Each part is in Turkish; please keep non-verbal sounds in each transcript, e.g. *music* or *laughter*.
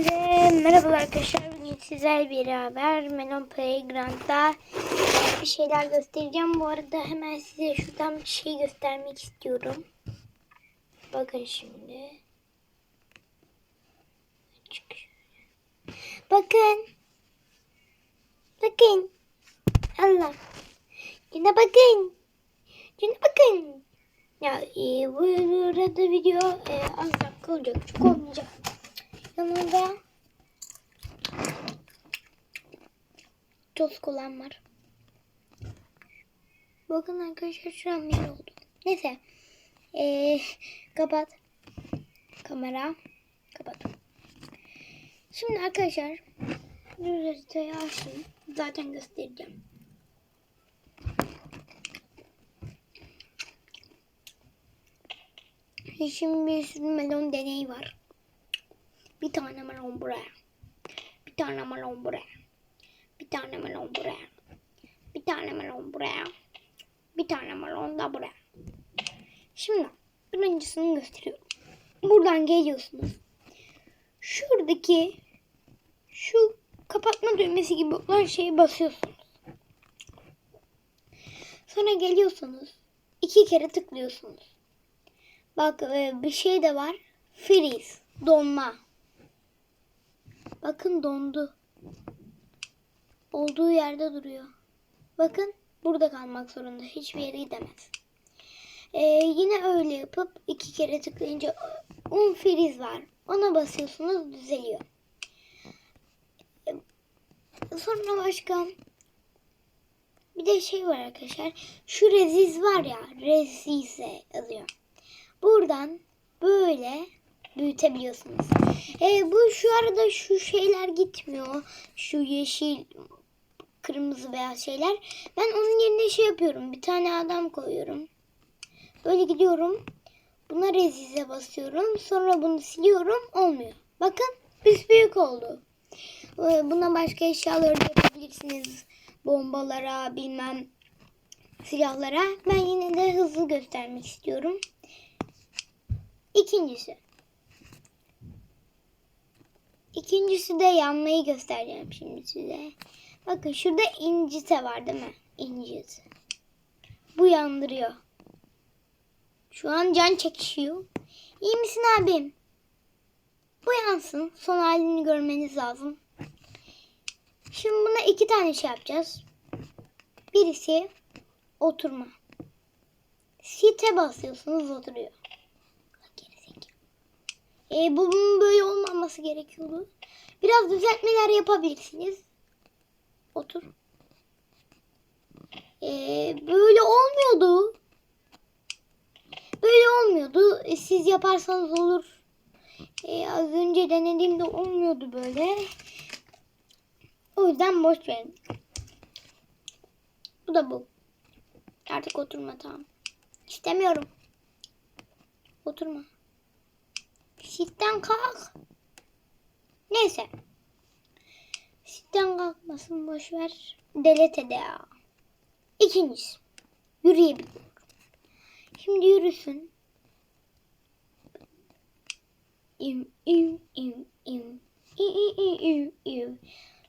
Herkese merhabalar arkadaşlar. Bugün sizlerle beraber Melon Playground'da bir şeyler göstereceğim. Bu arada hemen size şuradan bir şey göstermek istiyorum. Bakın şimdi. Bakın. Bakın. Allah. Yine bakın. Yine bakın. Ya e, bu arada video e, az dakika olacak. Çok olmayacak. Yanında toz kolan var. Bakın arkadaşlar şuram bir oldu. Neyse. Ee, kapat. Kamera. Kapat. Şimdi arkadaşlar düz haritayı açtım. Zaten göstereceğim. Şimdi bir sürü melon deneyi var. Bir tane melon buraya. Bir tane melon buraya. Bir tane melon buraya. Bir tane melon buraya. Bir tane melon da buraya. Şimdi birincisini gösteriyorum. Buradan geliyorsunuz. Şuradaki şu kapatma düğmesi gibi olan şeye basıyorsunuz. Sonra geliyorsunuz. iki kere tıklıyorsunuz. Bak e, bir şey de var. Freeze. Donma. Bakın dondu. Olduğu yerde duruyor. Bakın burada kalmak zorunda. Hiçbir yere gidemez. Ee, yine öyle yapıp iki kere tıklayınca un friz var. Ona basıyorsunuz düzeliyor. Sonra başka bir de şey var arkadaşlar. Şu reziz var ya. Rezize yazıyor. Buradan böyle büyütebiliyorsunuz. E, bu şu arada şu şeyler gitmiyor. Şu yeşil, kırmızı beyaz şeyler. Ben onun yerine şey yapıyorum. Bir tane adam koyuyorum. Böyle gidiyorum. Buna rezize basıyorum. Sonra bunu siliyorum. Olmuyor. Bakın büyük oldu. E, buna başka eşyaları da yapabilirsiniz. Bombalara bilmem silahlara. Ben yine de hızlı göstermek istiyorum. İkincisi. İkincisi de yanmayı göstereceğim şimdi size. Bakın şurada incite var değil mi? İncit. Bu yandırıyor. Şu an can çekişiyor. İyi misin abim? Bu yansın. Son halini görmeniz lazım. Şimdi buna iki tane şey yapacağız. Birisi oturma. Site basıyorsunuz oturuyor. E, bunun böyle olmaması gerekiyordu. Biraz düzeltmeler yapabilirsiniz. Otur. E, böyle olmuyordu. Böyle olmuyordu. E, siz yaparsanız olur. E, az önce denediğimde olmuyordu böyle. O yüzden boş verin. Bu da bu. Artık oturma tamam. İstemiyorum. Oturma. Sitten kalk. Neyse. Sitten kalkmasın boş ver. Delete de ya. İkincisi. Yürüyebiliyor. Şimdi yürüsün. İm im im im. İ, i, i, i, i.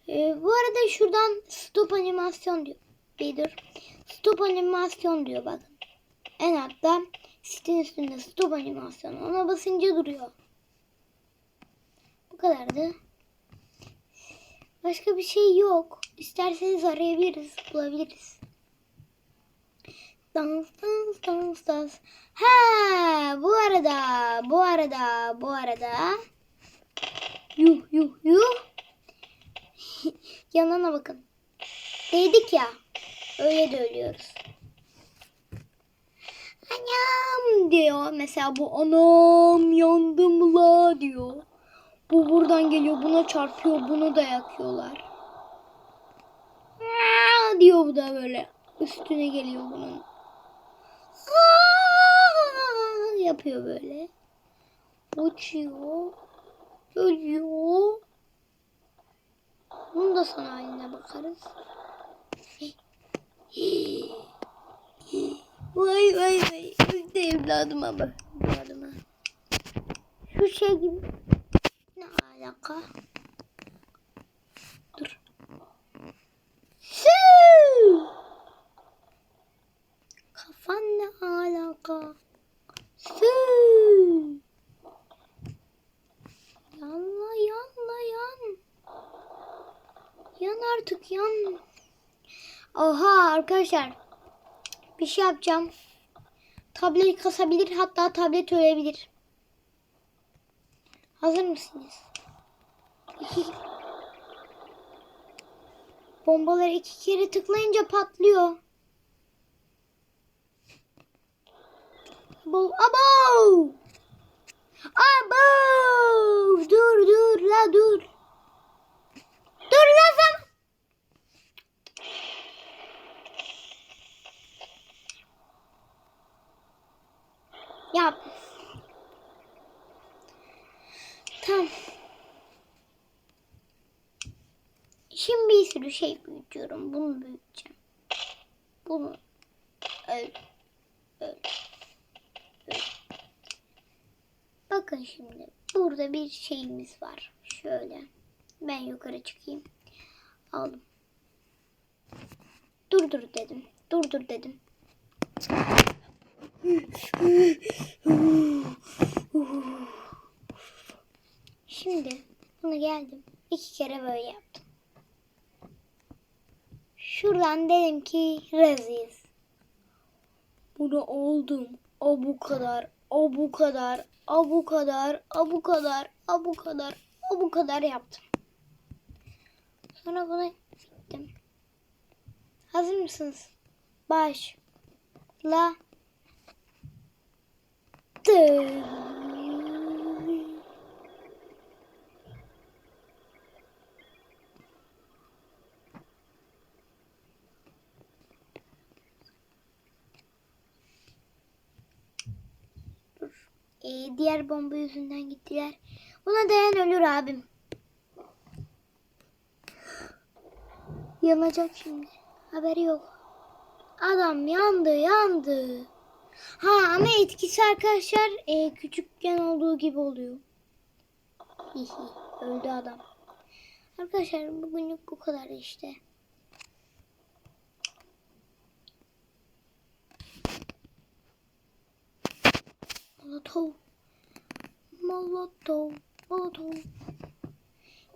Ee, bu arada şuradan stop animasyon diyor. Bir dur. Stop animasyon diyor bakın. En altta sitin üstünde stop animasyonu. Ona basınca duruyor. Kadardı. Başka bir şey yok. İsterseniz arayabiliriz, bulabiliriz. Dans dans dans dans. Ha, bu arada, bu arada, bu arada. Yuh yuh yuh. *laughs* Yanına bakın. Değdik ya. Öyle de ölüyoruz. Anam diyor. Mesela bu anam yandım la diyor. Bu buradan geliyor buna çarpıyor bunu da yakıyorlar. Aa, diyor bu da böyle üstüne geliyor bunun. Aa, yapıyor böyle. Uçuyor. Ölüyor. Bunun da sana haline bakarız. Vay vay vay. Evladıma bak. Evladıma. Şu şey gibi. Hali? alaka? Dur. Sü! Kafan ne alaka? Sü! Yanla yanla yan. Yan artık yan. Oha arkadaşlar. Bir şey yapacağım. Tablet kasabilir hatta tablet ölebilir. Hazır mısınız? İki... Bombaları iki kere tıklayınca patlıyor. Abo! Abo! Abo! Dur dur la dur. Dur la sen. Ya. Tamam. Şimdi bir sürü şey büyütüyorum. Bunu büyüteceğim. Bunu. Öyle. Öyle. Öyle. Bakın şimdi. Burada bir şeyimiz var. Şöyle. Ben yukarı çıkayım. Aldım. Dur dur dedim. Dur dur dedim. Şimdi bunu geldim. iki kere böyle yaptım. Şuradan dedim ki reziz. Bunu oldum. O bu kadar. O bu kadar. O bu kadar. O bu kadar. O bu kadar. O bu kadar yaptım. Sonra bunu bittim. Hazır mısınız? Baş. La. Dı. Ee, diğer bomba yüzünden gittiler. Buna dayan ölür abim. Yanacak şimdi. Haberi yok. Adam yandı yandı. Ha ama etkisi arkadaşlar e, küçükken olduğu gibi oluyor. Hihi öldü adam. Arkadaşlar bugünlük bu kadar işte. Molotov. Molotov. Molotov.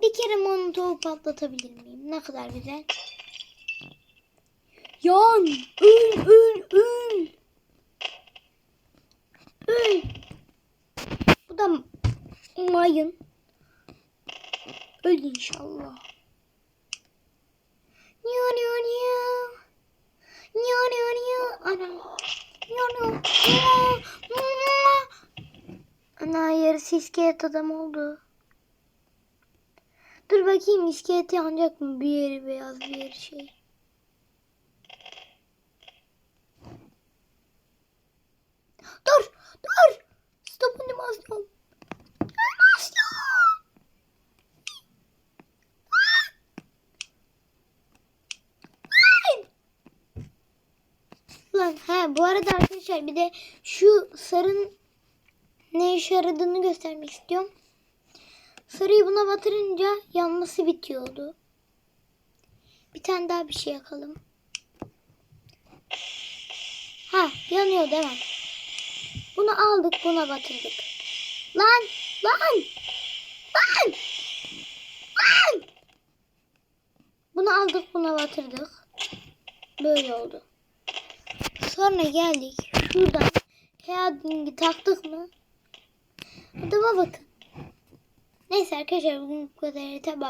Bir kere molotov patlatabilir miyim? Ne kadar güzel. Yan. Öl öl öl. Öl. Bu da mayın. Öl inşallah. Niyo niyo niyo. Niyo niyo niyo. Anam. Niyo. Niyo. Yarısı iskelet adam oldu. Dur bakayım iskelet yanacak mı? Bir yeri beyaz bir yeri şey. Dur dur. Stop animasyon. Lan he bu arada arkadaşlar bir de şu sarın ne işe yaradığını göstermek istiyorum. Sarıyı buna batırınca yanması bitiyordu. Bir tane daha bir şey yakalım. Ha yanıyor mi? Bunu aldık buna batırdık. Lan lan lan lan. Bunu aldık buna batırdık. Böyle oldu. Sonra geldik şuradan Heading'i taktık mı? Adama bakın. Neyse arkadaşlar bugün bu kadar yeter.